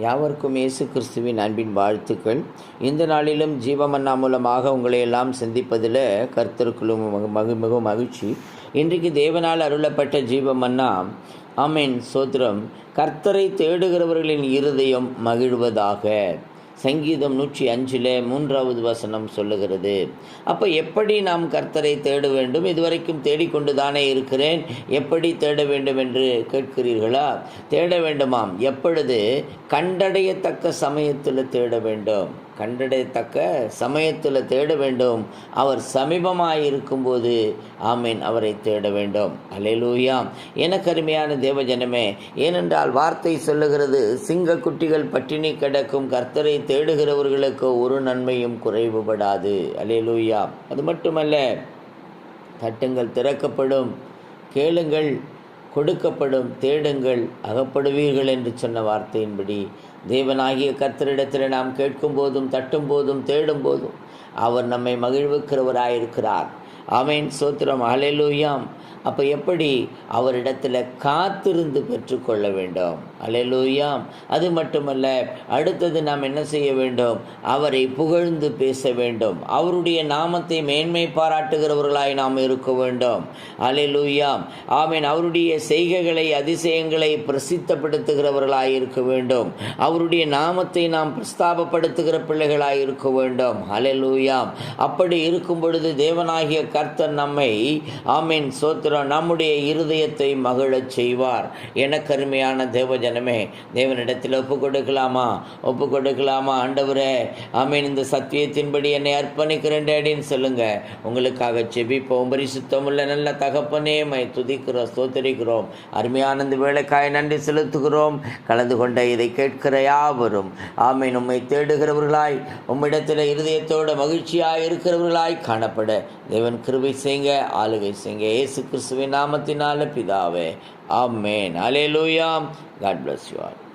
யாவருக்கும் இயேசு கிறிஸ்துவின் அன்பின் வாழ்த்துக்கள். இந்த நாளிலும் ஜீவமன்னா மூலமாக உங்களை எல்லாம் சந்திப்பதில் கர்த்தருக்குள்ளும் மகு- மிகவும் மகிழ்ச்சி. இன்றைக்கு தேவனால் அருளப்பட்ட ஜீவமன்னா அமீன் சோத்திரம் கர்த்தரை தேடுகிறவர்களின் இருதயம் மகிழ்வதாக. சங்கீதம் நூற்றி அஞ்சில் மூன்றாவது வசனம் சொல்லுகிறது. அப்போ எப்படி நாம் கர்த்தரை தேட வேண்டும்? இதுவரைக்கும் தேடிக்கொண்டு தானே இருக்கிறேன். எப்படி தேட வேண்டும் என்று கேட்கிறீர்களா? தேட வேண்டுமாம். எப்பொழுது? கண்டடையத்தக்க சமயத்தில் தேட வேண்டும். கண்டடையத்தக்க சமயத்தில் தேட வேண்டும். அவர் சமீபமாக இருக்கும்போது ஆமீன் அவரை தேட வேண்டும். அலையலூயாம் எனக்கு அருமையான தேவஜனமே ஏனென்றால் வார்த்தை சொல்லுகிறது சிங்க குட்டிகள் பட்டினி கிடக்கும் கர்த்தரை தேடுகிறவர்களுக்கு ஒரு நன்மையும் குறைவுபடாது. அலையலூயாம் அது மட்டுமல்ல தட்டுங்கள் திறக்கப்படும். கேளுங்கள். கொடுக்கப்படும் தேடுங்கள் அகப்படுவீர்கள் என்று சொன்ன வார்த்தையின்படி தேவனாகிய கத்தரிடத்தில் நாம் கேட்கும் போதும் தட்டும் போதும் தேடும் போதும் அவர் நம்மை மகிழ்வுக்கிறவராயிருக்கிறார். ஆமென். சோத்திரம். அலையிலூயாம் அப்போ எப்படி அவரிடத்தில் காத்திருந்து பெற்றுக்கொள்ள வேண்டும்? அலையலூயாம் அது மட்டுமல்ல அடுத்தது நாம் என்ன செய்ய வேண்டும்? அவரை புகழ்ந்து பேச வேண்டும். அவருடைய நாமத்தை மேன்மை பாராட்டுகிறவர்களாய் நாம் இருக்க வேண்டும். அலையலூயாம் ஆமீன். அவருடைய செய்கைகளை அதிசயங்களை பிரசித்தப்படுத்துகிறவர்களாய் இருக்க வேண்டும். அவருடைய நாமத்தை நாம் பிரஸ்தாபப்படுத்துகிற பிள்ளைகளாய் இருக்க வேண்டும். அலையலூயாம் அப்படி இருக்கும் பொழுது தேவனாகிய கர்த்தன் நம்மை ஆமீன் பார்க்கிறோம் நம்முடைய இருதயத்தை மகிழச் செய்வார். எனக்கு கருமையான தேவஜனமே தேவனிடத்தில் ஒப்பு கொடுக்கலாமா ஒப்பு கொடுக்கலாமா ஆண்டவரே? ஆமீன். இந்த சத்தியத்தின்படி என்னை அர்ப்பணிக்கிறேன் டேடின்னு சொல்லுங்க. உங்களுக்காக செபிப்போம் பரிசுத்தமுள்ள நல்ல தகப்பனே மை துதிக்கிறோம் ஸ்தோத்தரிக்கிறோம். அருமையான இந்த வேலைக்காய் நன்றி செலுத்துகிறோம். கலந்து கொண்ட இதை கேட்கிற யாவரும் ஆமீன் உம்மை தேடுகிறவர்களாய் உம்மிடத்தில் இருதயத்தோட மகிழ்ச்சியாக இருக்கிறவர்களாய் காணப்பட. தேவன் கிருபை செய்யுங்க ஆளுகை செய்யுங்க. இயேசு கிறிஸ்துவின் நாமத்தினால பிதாவே. ஆமேன். அலே லூயாம் காட் பிளஸ் யூ ஆல்